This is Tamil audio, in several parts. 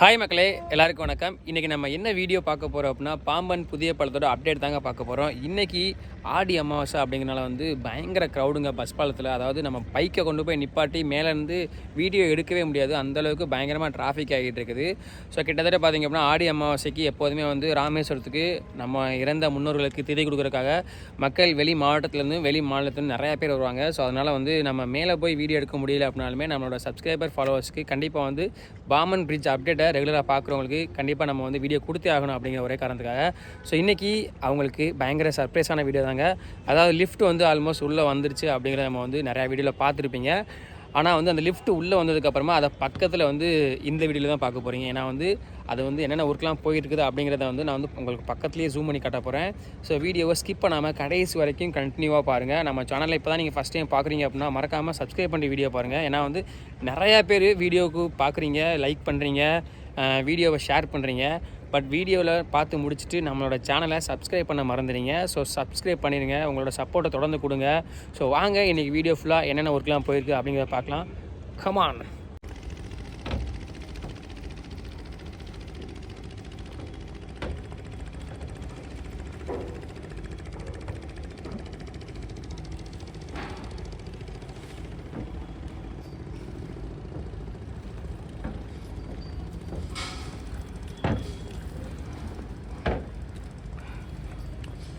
ஹாய் மக்களே எல்லாருக்கும் வணக்கம். இன்றைக்கி நம்ம என்ன வீடியோ பார்க்க போகிறோம் அப்படின்னா பாம்பன் புதிய பழத்தோட அப்டேட் தாங்க பார்க்க போகிறோம் இன்றைக்கி ஆடி அமாவாசை அப்படிங்கிறனால வந்து பயங்கர க்ரௌடுங்க பஸ் பாலத்தில் அதாவது நம்ம பைக்கை கொண்டு போய் நிப்பாட்டி மேலேருந்து வீடியோ எடுக்கவே முடியாது. அந்தளவுக்கு பயங்கரமாக டிராஃபிக் ஆகிட்டு இருக்குது. ஸோ கிட்டத்தட்ட பார்த்திங்க அப்படின்னா ஆடி அமாவாசைக்கு எப்போதுமே வந்து ராமேஸ்வரத்துக்கு நம்ம இறந்த முன்னோர்களுக்கு திதை கொடுக்குறதுக்காக மக்கள் வெளி மாவட்டத்துலேருந்து வெளி மாநிலத்துலேருந்து நிறையா பேர் வருவாங்க. ஸோ அதனால் வந்து நம்ம மேலே போய் வீடியோ எடுக்க முடியல அப்படின்னாலுமே நம்மளோட சப்ஸ்கிரைபர் ஃபாலோவர்ஸ்க்கு கண்டிப்பாக வந்து பாமன் பிரிட்ஜ் அப்டேட்டை ரெகுலராக பார்க்குறவங்களுக்கு கண்டிப்பாக நம்ம வந்து வீடியோ கொடுத்தே ஆகணும் அப்படிங்கிற ஒரே காரணத்துக்காக. ஸோ இன்றைக்கி அவங்களுக்கு பயங்கர சர்ப்ரைஸான வீடியோ தாங்க. அதாவது லிஃப்ட் வந்து ஆல்மோஸ்ட் உள்ளே வந்துருச்சு அப்படிங்கிறத நம்ம வந்து நிறையா வீடியோவில் பார்த்துருப்பீங்க. ஆனால் வந்து அந்த லிஃப்ட் உள்ளே வந்ததுக்கப்புறமா அதை பக்கத்தில் வந்து இந்த வீடியோவில் தான் பார்க்க போகிறீங்க ஏன்னா வந்து அது வந்து என்னென்ன ஒர்க்லாம் போயிட்டு இருக்குது அப்படிங்கிறத வந்து நான் வந்து உங்களுக்கு பக்கத்துலேயே ஜூம் பண்ணி காட்ட போகிறேன் ஸோ வீடியோவை ஸ்கிப் பண்ணாமல் கடைசி வரைக்கும் கண்டினியூவாக பாருங்கள் நம்ம சேனலில் இப்போ தான் நீங்கள் ஃபஸ்ட் டைம் பார்க்குறீங்க அப்படின்னா மறக்காமல் சப்ஸ்கிரைப் பண்ணி வீடியோ பாருங்கள் ஏன்னா வந்து நிறையா பேர் வீடியோவுக்கு பார்க்குறீங்க லைக் பண்ணுறீங்க வீடியோவை ஷேர் பண்ணுறீங்க பட் வீடியோவில் பார்த்து முடிச்சுட்டு நம்மளோட சேனலை சப்ஸ்கிரைப் பண்ண மறந்துடுங்க ஸோ சப்ஸ்கிரைப் பண்ணிடுங்க உங்களோட சப்போர்ட்டை தொடர்ந்து கொடுங்க. ஸோ வாங்க இன்றைக்கி வீடியோ ஃபுல்லாக என்னென்ன ஒர்க்லாம் போயிருக்கு அப்படிங்கிறத பார்க்கலாம். கமான்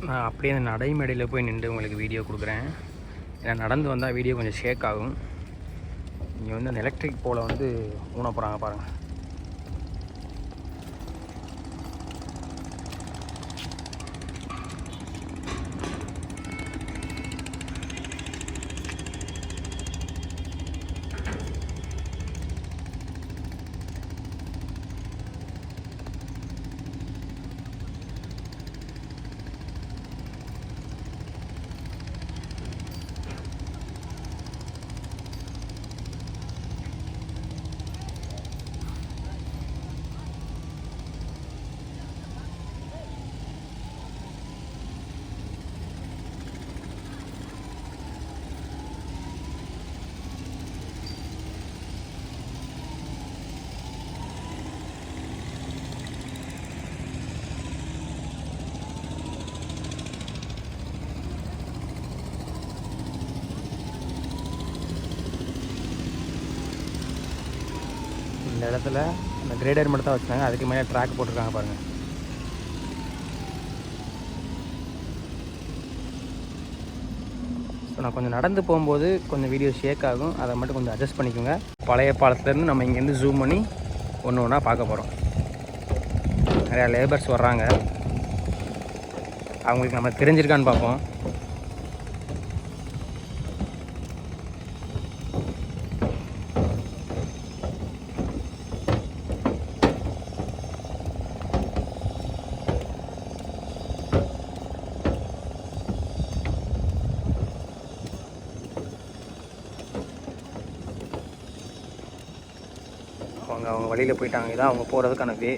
நான் அப்படியே அந்த நடைமேடையில் போய் நின்று உங்களுக்கு வீடியோ கொடுக்குறேன். ஏன்னா நடந்து வந்தால் வீடியோ கொஞ்சம் ஷேக் ஆகும். இங்கே வந்து அந்த எலக்ட்ரிக் போலை வந்து ஊன போகிறாங்க பாருங்கள் இந்த இடத்துல அந்த கிரேடர் மட்டும் தான் வச்சுருக்காங்க. அதுக்கு மேலே ட்ராக் போட்டிருக்காங்க பாருங்கள் ஸோ நான் கொஞ்சம் நடந்து போகும்போது கொஞ்சம் வீடியோ ஷேக் ஆகும். அதை மட்டும் கொஞ்சம் அட்ஜஸ்ட் பண்ணிக்கோங்க. பழைய பாலத்துலேருந்து நம்ம இங்கேருந்து ஜூம் பண்ணி ஒன்று ஒன்றா பார்க்க போகிறோம் நிறையா லேபர்ஸ் வர்றாங்க. அவங்களுக்கு நம்ம தெரிஞ்சிருக்கான்னு பார்ப்போம். அவங்க அவங்க வழியில் போயிட்டாங்க. இதான் அவங்க போகிறதுக்கான வே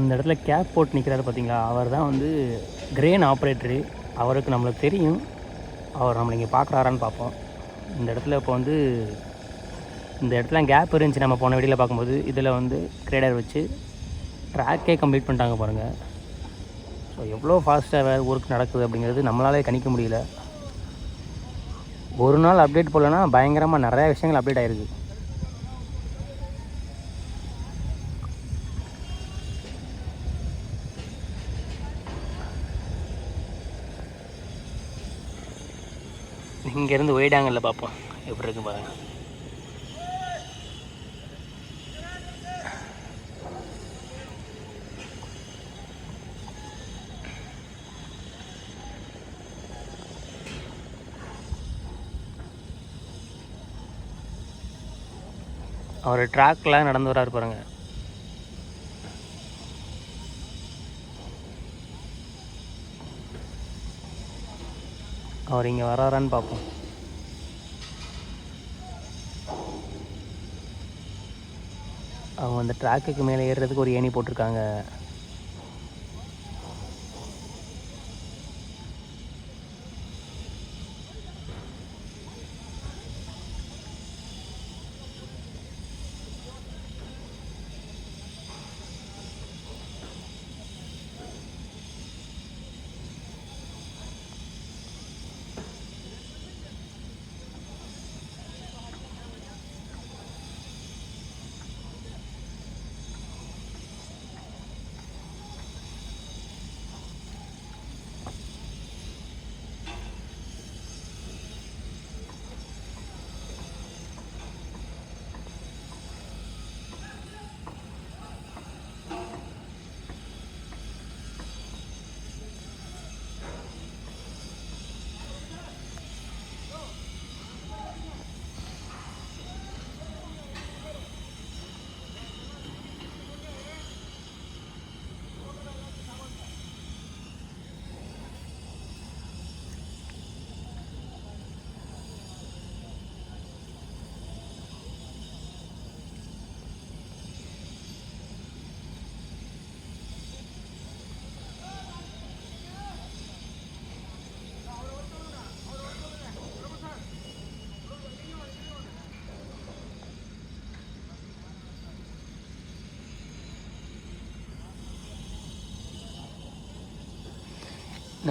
அந்த இடத்துல கேப் போட்டு நிற்கிறாரு பார்த்தீங்களா அவர் தான் வந்து கிரேன் ஆப்ரேட்டரு அவருக்கு நம்மளுக்கு தெரியும். அவர் நம்மளை இங்கே பார்க்குறாரான்னு பார்ப்போம். இந்த இடத்துல இப்போ வந்து இந்த இடத்துல கேப் இருந்துச்சு. நம்ம போன வீடியோவில் பார்க்கும்போது இதில் வந்து கிரேடர் வச்சு ட்ராக்கே கம்ப்ளீட் பண்ணிட்டாங்க பாருங்கள் ஸோ எவ்வளோ ஃபாஸ்ட்டாக வேறு ஒர்க் நடக்குது அப்படிங்கிறது நம்மளாலே கணிக்க முடியல. ஒரு நாள் அப்டேட் போடலன்னா பயங்கரமாக நிறையா விஷயங்கள் அப்டேட் ஆகிருக்கு இங்கேருந்து ஒயிடாங்கல்ல பார்ப்போம். எப்படி இருக்கு பாருங்க. அவர் ட்ராக்லாம் நடந்து வராரு பாருங்க. அவர் இங்கே வராரான்னு பார்ப்போம். அவங்க அந்த ட்ராக்குக்கு மேலே ஏறுறதுக்கு ஒரு ஏணி போட்டிருக்காங்க.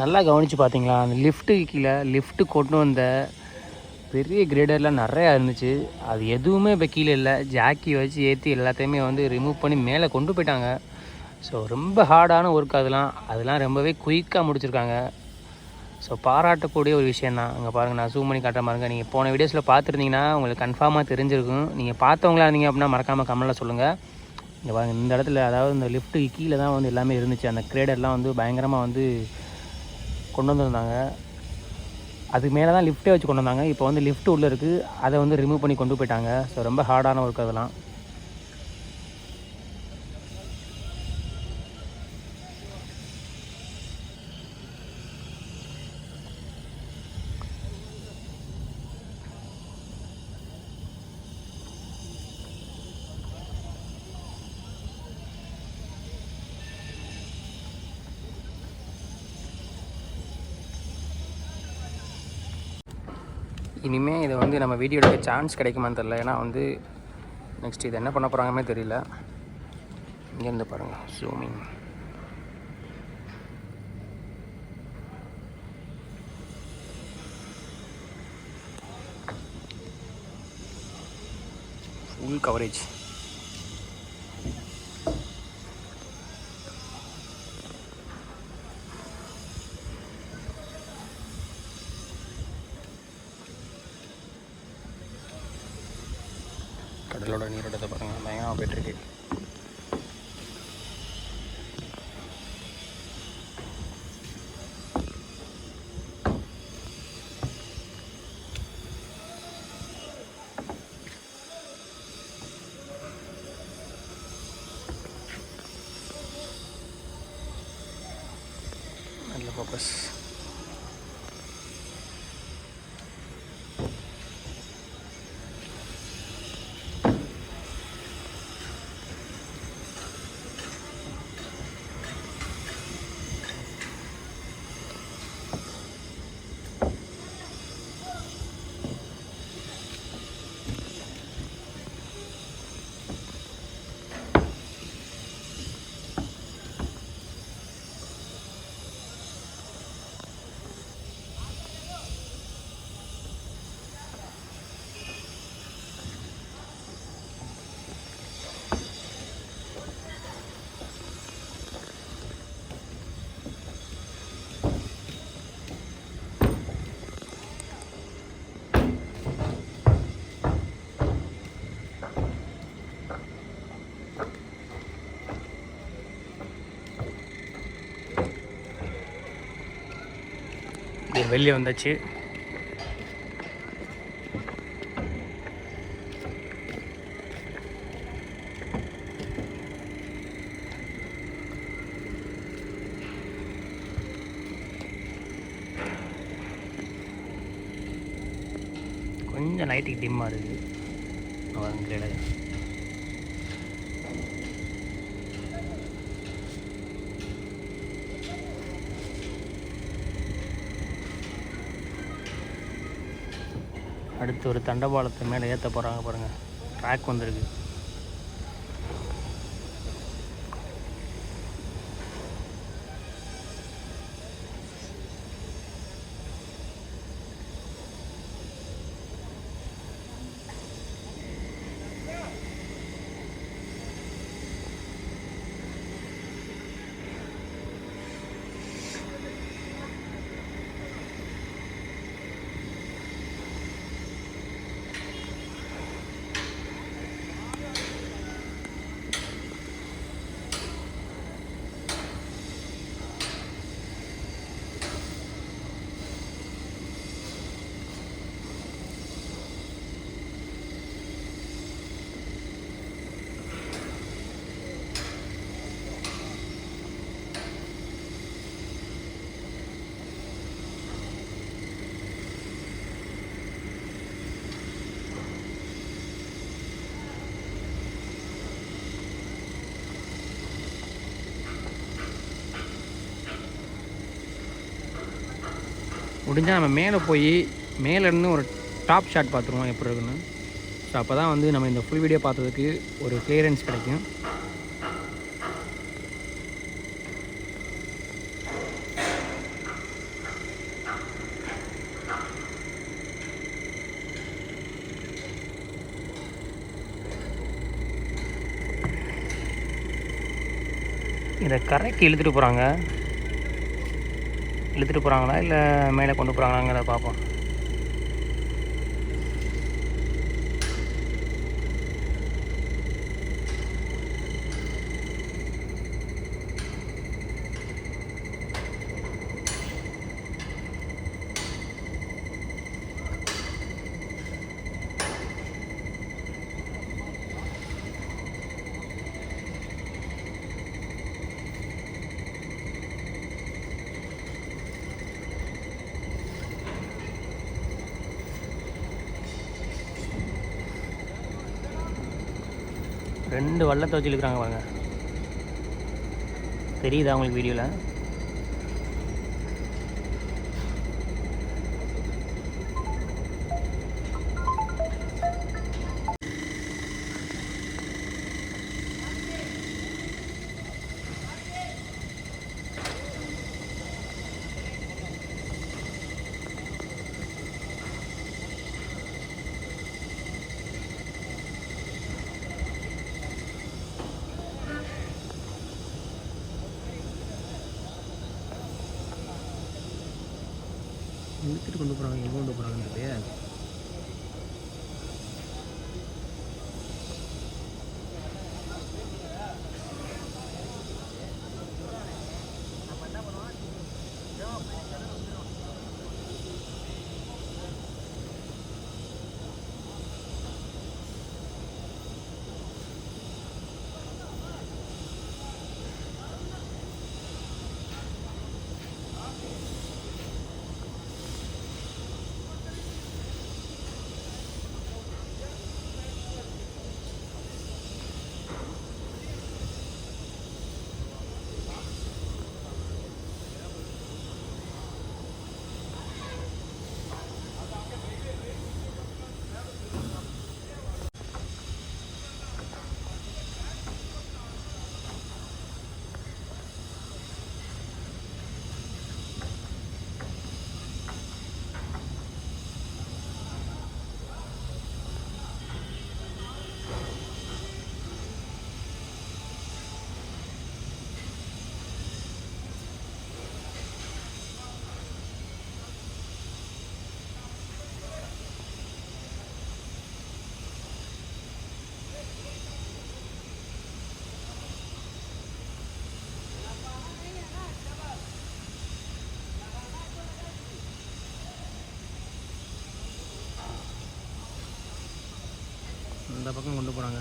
நல்லா கவனித்து பார்த்தீங்களா? அந்த லிஃப்ட்டு கீழே லிஃப்ட்டு கொண்டு வந்த பெரிய கிரேடர்லாம் நிறையா இருந்துச்சு. அது எதுவுமே இப்போ கீழே இல்லை. ஜாக்கி வச்சு ஏற்றி எல்லாத்தையுமே வந்து ரிமூவ் பண்ணி மேலே கொண்டு போயிட்டாங்க. ஸோ ரொம்ப ஹார்டான ஒர்க் அதெல்லாம். அதெல்லாம் ரொம்பவே குயிக்காக முடிச்சிருக்காங்க. ஸோ பாராட்டக்கூடிய ஒரு விஷயம் தான். அங்கே பாருங்கள் நான் ஜூம் பண்ணி காட்டுற பாருங்க நீங்கள் போன வீடியோஸில் பார்த்துருந்தீங்கன்னா உங்களுக்கு கன்ஃபார்மாக தெரிஞ்சிருக்கும். நீங்கள் பார்த்தவங்களா இருந்தீங்க அப்படின்னா மறக்காமல் கமெண்டில் சொல்லுங்கள் இங்கே பாருங்கள் இந்த இடத்துல அதாவது இந்த லிஃப்ட்டுக்கு கீழே தான் வந்து எல்லாமே இருந்துச்சு. அந்த கிரேடர்லாம் வந்து பயங்கரமாக வந்து கொண்டு வந்திருந்தாங்க. அதுக்கு மேலே தான் லிஃப்ட்டே வச்சு கொண்டு வந்தாங்க. இப்போ வந்து லிஃப்ட் உள்ளே இருக்குது அதை வந்து ரிமூவ் பண்ணி கொண்டு போயிட்டாங்க. ஸோ ரொம்ப ஹார்டான ஒர்க் அதெல்லாம். இனிமேல் இதை வந்து நம்ம வீடியோ எடுக்க சான்ஸ் கிடைக்குமான்னு தெரில ஏன்னா வந்து நெக்ஸ்ட் இது என்ன பண்ண போகிறாங்கன்னே தெரியல. இங்கேருந்து பாருங்கள் ஜூமிங் ஃபுல் கவரேஜ் கடலோட நீரோட்டத்தை பாருங்கள் பயங்கரமாக போயிட்டுருக்கு நல்ல வெளியே வந்தாச்சு. ஒரு தண்டபாலத்தை மேலே ஏற்ற போகிறாங்க பாருங்கள் ட்ராக் வந்திருக்கு. முடிஞ்சால் நம்ம மேலே போய் மேலேருந்து ஒரு டாப் ஷாட் பார்த்துருவோம் எப்படி இருக்குன்னு. ஸோ அப்போ தான் வந்து நம்ம இந்த ஃபுல் வீடியோ பார்த்ததுக்கு ஒரு கிளியரன்ஸ் கிடைக்கும். இதை கரைக்கு இழுத்துட்டு போகிறாங்க இழுத்துட்டு போகிறாங்களா இல்லை மேலே கொண்டு போகிறாங்களாங்கிறத பார்ப்போம். ரெண்டு வள்ளத்தை வச்சு இழுக்கிறாங்க பாருங்க. தெரியுதா உங்களுக்கு வீடியோவில் கொண்டு போகிறாங்க எங்கே கொண்டு போகிறாங்கன்றது இந்த பக்கம் கொண்டு போகிறாங்க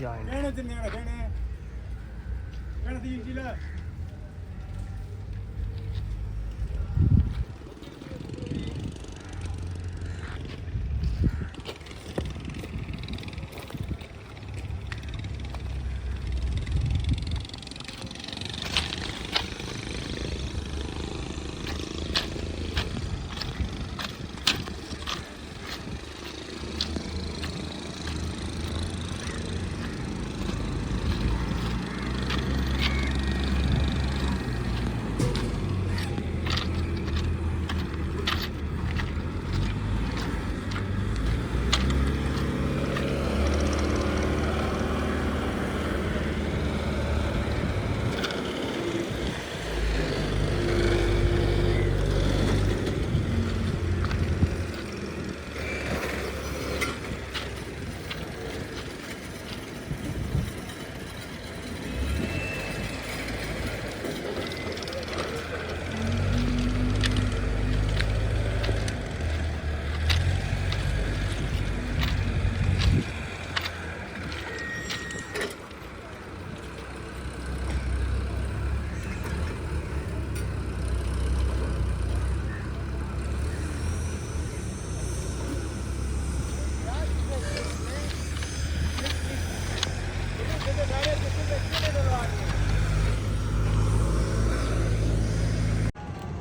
ஜாயின் கேன தின்னீங்களா கேன கேன தீக்கில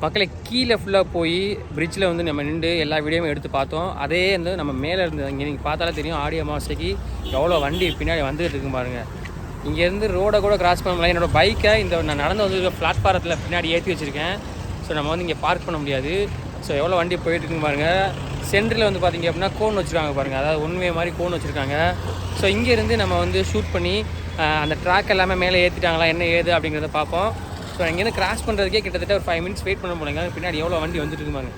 மக்களை கீழே ஃபுல்லாக போய் பிரிட்ஜில் வந்து நம்ம நின்று எல்லா வீடியோவும் எடுத்து பார்த்தோம். அதே வந்து நம்ம மேலே இருந்தது இங்கே நீங்கள் பார்த்தாலே தெரியும் ஆடி அமாவாசைக்கு எவ்வளோ வண்டி பின்னாடி வந்துகிட்டு இருக்கு பாருங்கள் இங்கேருந்து ரோடை கூட கிராஸ் பண்ண முடியல. என்னோட பைக்கை இந்த நான் நடந்து வந்து பிளாட்ஃபாரத்தில் பின்னாடி ஏற்றி வச்சுருக்கேன். ஸோ நம்ம வந்து இங்கே பார்க் பண்ண முடியாது. ஸோ எவ்வளோ வண்டி போயிட்டு பாருங்கள் சென்டரில் வந்து பார்த்தீங்க அப்படின்னா கோன் வச்சுருக்காங்க பாருங்கள் அதாவது ஒன்வே மாதிரி கோன் வச்சுருக்காங்க. ஸோ இங்கேருந்து நம்ம வந்து ஷூட் பண்ணி அந்த ட்ராக் எல்லாமே மேலே ஏற்றிட்டாங்களா என்ன ஏது அப்படிங்கிறத பார்ப்போம். ஸோ இங்கேருந்து கிராஸ் பண்ணுறதுக்கே கிட்டத்தட்ட ஒரு ஃபைவ் மினிட்ஸ் வெயிட் பண்ண போலங்க பின்னாடி எவ்வளோ வண்டி வந்துட்டு இருக்குமாங்க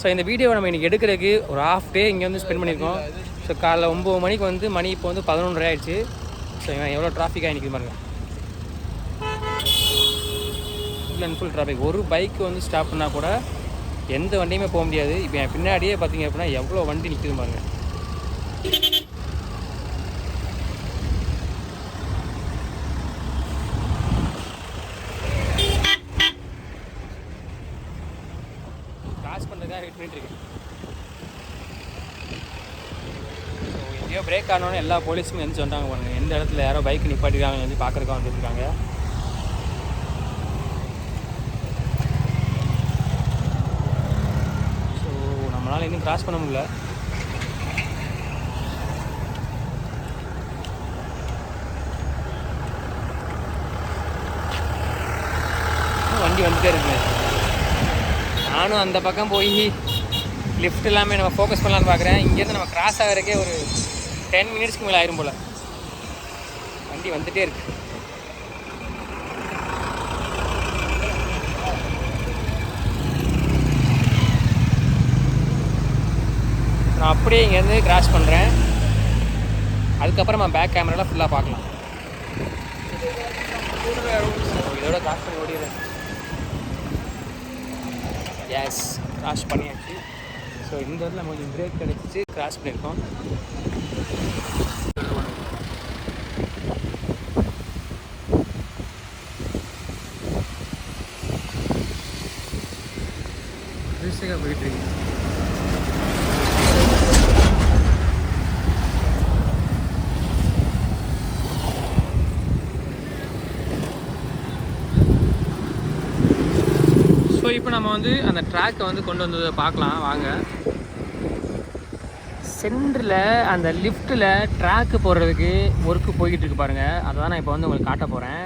ஸோ இந்த வீடியோவை நம்ம இன்றைக்கி எடுக்கிறதுக்கு ஒரு ஹாஃப் டே இங்கே வந்து ஸ்பெண்ட் பண்ணியிருக்கோம். ஸோ காலைல ஒம்பது மணிக்கு வந்து மணி இப்போ வந்து பதினொன்றரை ஆயிடுச்சு. ஸோ இவன் எவ்வளோ டிராஃபிக்காக நிற்குது பாருங்க. ஃபுல் அண்ட் ஃபுல் டிராஃபிக் ஒரு பைக் வந்து ஸ்டாப் பண்ணால் கூட எந்த வண்டியுமே போக முடியாது. இப்போ என் பின்னாடியே பார்த்தீங்க அப்படின்னா எவ்வளோ வண்டி நிற்கிது பாருங்க கிராஸ் பண்ணுறதுக்காக வெயிட் பண்ணிட்டு இருக்கேன் ஸோ எங்கேயோ எல்லா போலீஸுமே எந்திரிச்சு வந்தாங்க பாருங்க. எந்த இடத்துல யாரோ பைக் நிப்பாட்டிருக்காங்க வந்து பார்க்குறக்கா வந்துருக்காங்க ஸோ நம்மளால் இன்னும் கிராஸ் பண்ண முடியல. வண்டி வந்துட்டே இருக்குங்க நானும் அந்த பக்கம் போய் லிஃப்ட் எல்லாமே நம்ம ஃபோக்கஸ் பண்ணலான்னு பார்க்குறேன் இங்கேருந்து நம்ம கிராஸ் ஆகிறதுக்கே ஒரு டென் மினிட்ஸ்க்கு மேலே ஆயிரும் போல். வண்டி வந்துட்டே இருக்கு. நான் அப்படியே இங்கேருந்து கிராஸ் பண்ணுறேன் அதுக்கப்புறம் நான் பேக் கேமராவில் ஃபுல்லாக பார்க்கலாம். இதோட கிராஸ் பண்ணி ஓடிடுறேன். எஸ் கிராஸ் பண்ணியாச்சு. ஸோ இந்த இடத்துல நம்ம கொஞ்சம் பிரேக் கிடைச்சிச்சு கிராஸ் பண்ணியிருக்கோம். போயிட்டு இருக்கு ஸோ இப்போ நம்ம வந்து அந்த ட்ராக்கை வந்து கொண்டு வந்ததை பார்க்கலாம். வாங்க. சென்டரில் அந்த லிஃப்ட்டில் ட்ராக்கு போடுறதுக்கு ஒர்க்கு போய்கிட்டு இருக்கு பாருங்கள் அதை தான் நான் இப்போ வந்து உங்களுக்கு காட்ட போகிறேன்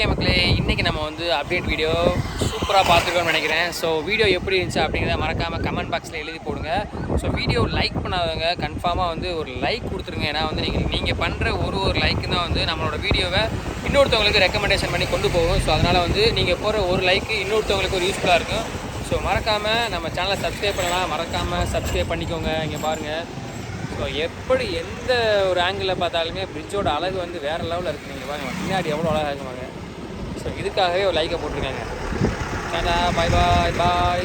ஓகே மக்களே இன்றைக்கி நம்ம வந்து அப்டேட் வீடியோ சூப்பராக பார்த்துருக்கோம்னு நினைக்கிறேன். ஸோ வீடியோ எப்படி இருந்துச்சு அப்படிங்கிறத மறக்காமல் கமெண்ட் பாக்ஸில் எழுதி போடுங்க. ஸோ வீடியோ லைக் பண்ணாதவங்க கன்ஃபார்மாக வந்து ஒரு லைக் கொடுத்துருங்க. ஏன்னா வந்து நீங்கள் நீங்கள் பண்ணுற ஒரு ஒரு லைக்கு தான் வந்து நம்மளோட வீடியோவை இன்னொருத்தவங்களுக்கு ரெக்கமெண்டேஷன் பண்ணி கொண்டு போகும். ஸோ அதனால் வந்து நீங்கள் போகிற ஒரு லைக்கு இன்னொருத்தவங்களுக்கு ஒரு யூஸ்ஃபுல்லாக இருக்கும். ஸோ மறக்காமல் நம்ம சேனலை சப்ஸ்கிரைப் பண்ணலாம். மறக்காமல் சப்ஸ்கிரைப் பண்ணிக்கோங்க. இங்கே பாருங்கள் ஸோ எப்படி எந்த ஒரு ஆங்கிளில் பார்த்தாலுமே பிரிட்ஜோட அழகு வந்து வேறு லெவலில் இருக்குது நீங்கள் பாருங்க. பின்னாடி எவ்வளோ அழகாக இருக்குவாங்க ஸோ இதுக்காகவே ஒரு லைக்கை போட்டிருக்காங்க. டாடா பாய் பாய் பாய்